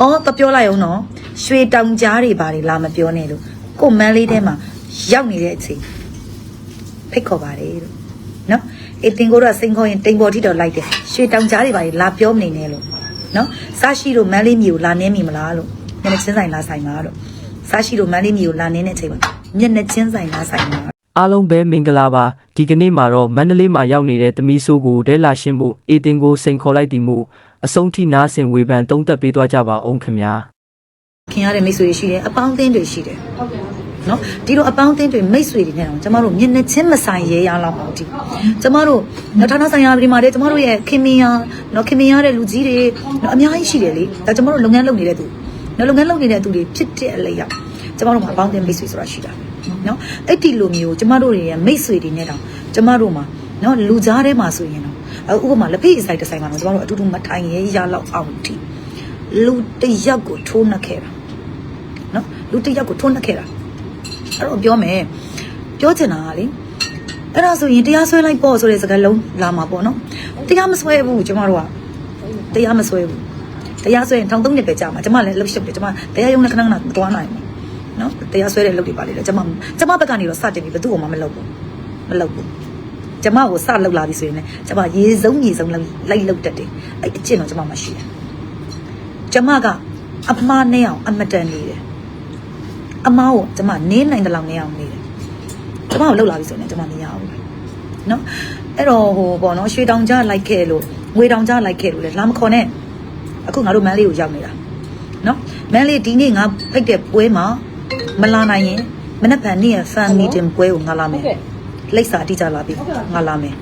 အော်တော့ပြောလိုက်အောင်နော်ရွှေတောင်ကြားတွေဘာတွေလာမပြောနဲ့လို့ကိုမန်းလေးထဲမှာရောက်နေတဲ့အချိန်ဖိတ်ခေါ်ပါတယ်လို့နော်အေးတင်ကိုတော့စိန်ခေါ်ရင်တိမ်ပေါ်ထိတော့လိုက်တယ်ရွှေတောင်ကြားတွေဘာတွေလာပြောမနေနဲ့လို့နော်စားရှိတို့မန်းလေးမျိုးလာနေမိမလားလို့မျက်နှာချင်းဆိုင်လာဆိုင်ပါလို့စားရှိတို့မန်းလေးမျိုးလာနေတဲ့အချိန်မှာမျက်နှာချင်းဆိုင်လာဆိုင်ပါအားလုံးပဲမင်္ဂလာပါဒီကနေ့မှာတော့မန္တလေးမှာရောက်နေတဲ့သမီးဆိုးကိုဒဲလာရှင်းဖို့အေတင်ကိုစိန်ခေါ်လိုက်တီမှု အဆုံးထိနားဆင်ဝေဖန်တုံးသက်ပေးသွားကြပါအောင်ခင်ဗျာခင်ရတဲ့မိတ်ဆွေတွေရှိတယ်အပေါင်းအသင်းတွေရှိတယ်နော်ဒီလိုအပေါင်းအသင်းတွေမိတ်ဆွေတွေနဲ့တော့ကျမတို့မျက်နှာချင်းမဆိုင်ရဲရလောက်အောင်ဒီကျမတို့နော်ဌာနဆိုင်ရာပြည်မှာတဲ့ကျမတို့ရဲ့ခင်မင်ယာနော်ခင်မင်ယာတဲ့လူကြီးတွေနော်အများကြီးရှိတယ်လေဒါကျမတို့လုပ်ငန်းလုပ်နေတဲ့သူနော်လုပ်ငန်းလုပ်နေတဲ့သူတွေဖြစ်တဲ့အလျောက်ကျမတို့မှာအပေါင်းအသင်းမိတ်ဆွေဆိုတာရှိတာနော်အဲ့ဒီလိုမျိုးကျမတို့တွေရဲ့မိတ်ဆွေတွေနဲ့တောင်ကျမတို့မှာနော်လူကြားထဲမှာဆိုရင်တော့ ဥပမာလက်ဖေးဆိုင်တစ်ဆိုင်မှာတော့ကျမတို့အတူတူမထိုင်ရဲရလောက်အောင်ဒီလူတစ်ယောက်ကိုထိုးနှက်ခဲ့တာနော်လူတစ်ယောက်ကိုထွန်းနှက်ခဲ့တာအဲ့တော့ပြောမယ်ပြောချင်တာကလေအဲ့ဒါဆိုရင်တရားစွဲလိုက်ပေါ့ဆိုတဲ့စကားလုံးလာမှာပေါ့နော်တရားမစွဲဘူးကျမတို့ကတရားမစွဲဘူးတရားစွဲရင်ထောင်သုံးနှစ်ပဲကြာမှာကျမလည်းလှုပ်ရှုပ်တယ်ကျမတရားရုံးနဲ့ခဏခဏမသွားနိုင်ဘူးနော်တရားစွဲတဲ့လုပ်တွေပါလေကျမကျမဘက်ကနေတော့စတင်ပြီးဘယ်သူ့မှမလုပ်ဘူးမလုပ်ဘူး ကျမကိုစလုပ်လာပြီဆိုရင်လည်းကျမရေစုံရေစုံလိုက်လုပ်တတ်တယ်အဲ့အကျင့်တော့ကျမမရှိတယ်ကျမကအမှားနဲ့အောင်အမတန်နေတယ်အမားကိုကျမနင်းနိုင်တဲ့လောက်နေအောင်နေတယ်ကျမကိုလှုပ်လာပြီဆိုရင်ကျမမရဘူးနော်အဲ့တော့ဟိုပေါ့နော်ရွှေတောင်ကြားလိုက်ခဲ့လို့ငွေတောင်ကြားလိုက်ခဲ့လို့လေလာမခေါ်နဲ့အခုငါတို့မန်းလေးကိုရောက်နေတာနော်မန်းလေးဒီနေ့ငါဖိတ်တဲ့ပွဲမှာမလာနိုင်ရင်မနေ့ကနေ့ရ fan meeting ပွဲကိုငါလာမယ် လိပ်စာအတိအကျလာပြီငါလာမယ်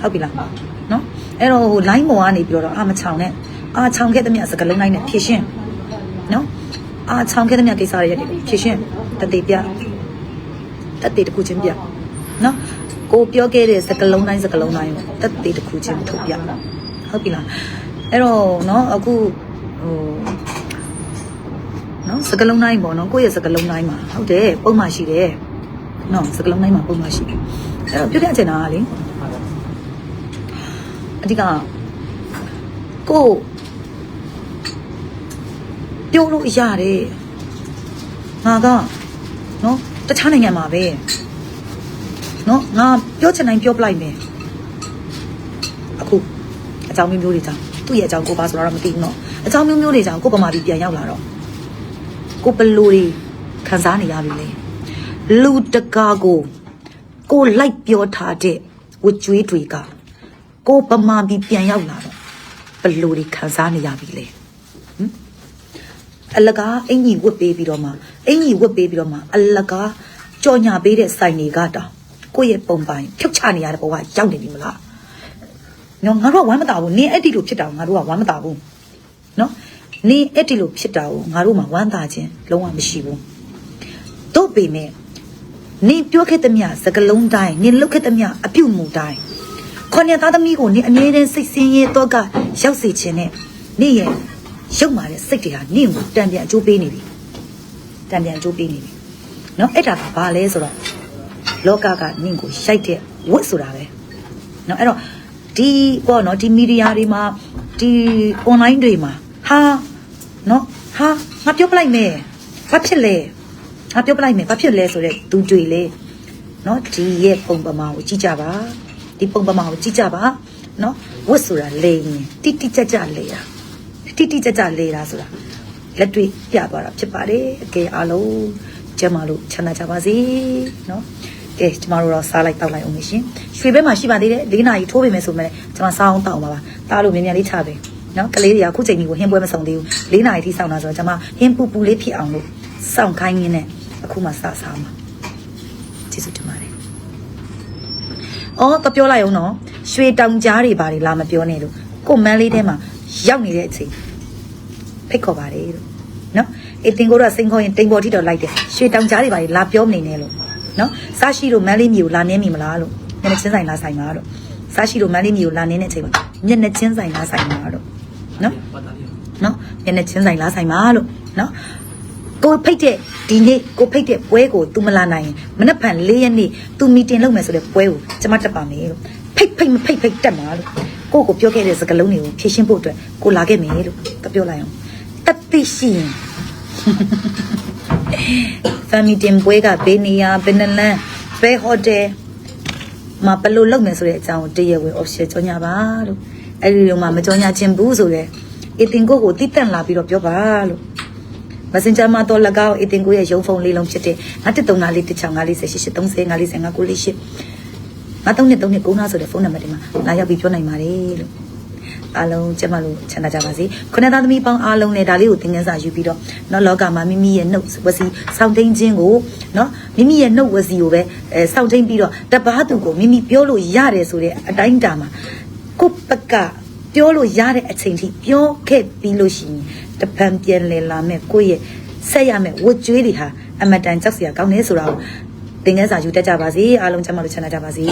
ဟုတ်ပြီလားနော်အဲ့တော့ဟို line ပေါ်ကနေပြီးတော့အာမချောင်နဲ့အာချောင်ခဲ့တဲ့မြတ်စကလုံးတိုင်းနဲ့ဖြည့်ရှင်းနော်အာချောင်ခဲ့တဲ့မြတ်ကိစ္စတွေရတယ်ဖြည့်ရှင်းတတိပြတတိတစ်ခုချင်းပြနော်ကိုပြောခဲ့တဲ့စကလုံးတိုင်းစကလုံးတိုင်းကိုတတိတစ်ခုချင်းထုတ်ပြဟုတ်ပြီလားအဲ့တော့နော်အခုဟိုနော်စကလုံးတိုင်းပေါ့နော်ကိုယ့်ရဲ့စကလုံးတိုင်းမှာဟုတ်တယ်ပုံမှန်ရှိတယ် နော်စကလုံးတိုင်းမှာပုံမှန်ရှိတယ်အဲ့တော့ပြောပြချင်တာကလေအဓိကကိုယ်ပြောလို့ရတယ်ငါကနော်တခြားနိုင်ငံမှာပဲနော်ငါပြောချင်တိုင်းပြောပလိုက်မယ်အခုအကြောင်းမျိုးမျိုးတွေကြောင့်သူ့ရဲ့အကြောင်းကိုပါဆိုတော့မသိဘူးနော်အကြောင်းမျိုးမျိုးတွေကြောင့်ကိုပမာပြီးပြန်ရောက်လာတော့ကိုဘလူတွေခံစားနေရပြီလေ လူတကာကိုကိုလိုက်ပြောထားတဲ့ဝကြွေးတွေကကိုပမာပြီးပြန်ရောက်လာတော့ဘလူတွေခံစားနေရပြီလေအလကားအင်ကြီးဝတ်ပေးပြီးတော့မှအင်ကြီးဝတ်ပေးပြီးတော့မှအလကားကြော်ညာပေးတဲ့ဆိုင်တွေကတောင်ကိုယ့်ရဲ့ပုံပိုင်ဖြုတ်ချနေရတဲ့ဘဝရောက်နေပြီမလားညောငါတို့ကဝမ်းမတာဘူးနင်းအဲ့ဒီလိုဖြစ်တာကိုငါတို့ကဝမ်းမတာဘူးနော်နင်းအဲ့ဒီလိုဖြစ်တာကိုငါတို့မှဝမ်းသာခြင်းလုံးဝမရှိဘူးတို့ပေမဲ့ နင်းပြောခဲ့တဲ့မြစကလုံးတိုင်းနင်းလုပ်ခဲ့တဲ့မြအပြုတ်မှုတိုင်းခေါင်းရသားသမီးကိုနင်းအမြဲတမ်းစိတ်ဆင်းရဲတော့ကရောက်စေခြင်းနဲ့နင်းရဲ့ ရုပ်မာတဲ့စိတ်တွေဟာနင့်ကိုတံပြန်အကျိုးပေးနေပြီတံပြန်အကျိုးပေးနေပြီเนาะအဲ့ဒါကဘာလဲဆိုတော့လောကကနင့်ကိုရိုက်တဲ့ဝတ်ဆိုတာပဲเนาะအဲ့တော့ဒီပေါ့เนาะဒီမီဒီယာတွေမှာဒီ online တွေမှာဟာเนาะဟာငါပြောပလိုက်မယ်ဘာဖြစ်လဲ ငါပြောပလိုက်မယ်ဘာဖြစ်လဲဆိုတော့သူတွေ့လေနော်ဒီရဲ့ပုံပမာကိုကြည့်ကြပါဒီပုံပမာကိုကြည့်ကြပါနော်ဝတ်ဆိုတာလေရင်တိတိကျကျလေတာတိတိကျကျလေတာဆိုတာလက်တွေ့ပြသွားတာဖြစ်ပါတယ်အကယ်အားလုံးကျမတို့ချမ်းသာကြပါစေနော်ကဲကျမတို့တော့စားလိုက်တောက်လိုက်အောင်ရှင်ရွှေဘဲမှာရှိပါသေးတယ်၄နာရီထိုးပေးမယ်ဆိုမှလည်းကျမစားအောင်တောက်ပါပါတားလို့မြန်မြန်လေးချပဲနော်ကလေးတွေကခုချိန်ကြီးကိုဟင်းပွဲမဆောင်သေးဘူး၄နာရီထိစောင့်တာဆိုတော့ကျမဟင်းပူပူလေးဖြစ်အောင်လို့စောင့်ခိုင်းရင်းနဲ့ အခုမှစားစားမှာကျေးဇူးတင်ပါတယ်အော်တော့ပြောလိုက်အောင်နော်ရွှေတောင်ကြားတွေဘာတွေလာမပြောနဲ့လို့ကိုမန်းလေးထဲမှာရောက်နေတဲ့အချိန်ဖိတ်ခေါ်ပါတယ်လို့နော်အေးတင်ကိုတော့စိန်ခေါ်ရင်တိမ်ပေါ်ထိတော့လိုက်တယ်ရွှေတောင်ကြားတွေပါလေလာပြောမနေနဲ့လို့နော်စားရှိတို့မန်းလေးမျိုးလာနင်းမိမလားလို့မျက်နှာချင်းဆိုင်လာဆိုင်ပါလို့စားရှိတို့မန်းလေးမျိုးလာနင်းတဲ့အချိန်မှာမျက်နှာချင်းဆိုင်လာဆိုင်ပါလို့နော်နော်မျက်နှာချင်းဆိုင်လာဆိုင်ပါလို့နော် ကိုဖိတ်တဲ့ဒီနေ့ကိုဖိတ်တဲ့ပွဲကို तू မလာနိုင်ရင်မနေ့ဖန်၄ရက်နေ့ तू မီတင်လုပ်မယ်ဆိုတဲ့ပွဲကိုကျမတက်ပါမယ်လို့ဖိတ်ဖိတ်မဖိတ်ဖိတ်တက်မှာလို့ကိုကိုပြောခဲ့တဲ့စကားလုံးတွေကိုဖြည့်ရှင်းဖို့အတွက်ကိုလာခဲ့မယ်လို့တပြောလိုက်အောင်တက်သိရှိရင် family တင်ပွဲကဘေးနေရဘယ်နလန်ဘယ်ဟိုတယ်မှာဘယ်လိုလုပ်မယ်ဆိုတဲ့အကြောင်းကိုတရက်ဝင် official ကြောညာပါလို့အဲ့ဒီလိုမှမကြောညာခြင်းဘူးဆိုရဲအတင်ကိုကိုတိတက်လာပြီးတော့ပြောပါလို့ Messenger မှာတော့၎င်းအတင်ကိုရဲ့ရုံဖုန်းလေးလုံးဖြစ်တဲ့9354 1654 30 55 98 ငါသုံးနှစ်သုံးနှစ်ကိုးနာဆိုတဲ့ဖုန်းနံပါတ်တွေမှာလာရောက်ပြီးပြောနိုင်ပါတယ်လို့အားလုံးကျမတို့ချမ်းသာကြပါစေခုနသားသမီးပေါင်းအားလုံးလည်းဒါလေးကိုသင်ခန်းစာယူပြီးတော့เนาะလောကမှာမိမိရဲ့နှုတ်ဝစီစောင့်သိမ်းခြင်းကိုเนาะမိမိရဲ့နှုတ်ဝစီကိုပဲအဲစောင့်သိမ်းပြီးတော့တပားသူကိုမိမိပြောလို့ရတယ်ဆိုတဲ့အတိုင်းအတာမှာကိုယ့်ဘက်က ပြောလို့ရတဲ့အချိန်ထိပြောခဲ့ပြီးလို့ရှိရင်တပံပြန်လည်လာမဲ့ကိုယ့်ရဲ့ဆက်ရမဲ့ဝတ်ကြွေးတွေဟာအမတန်ကြောက်စရာကောင်းနေဆိုတာကိုသင်ခန်းစာယူတတ်ကြပါစေအားလုံးကျမတို့ချမ်းသာကြပါစေ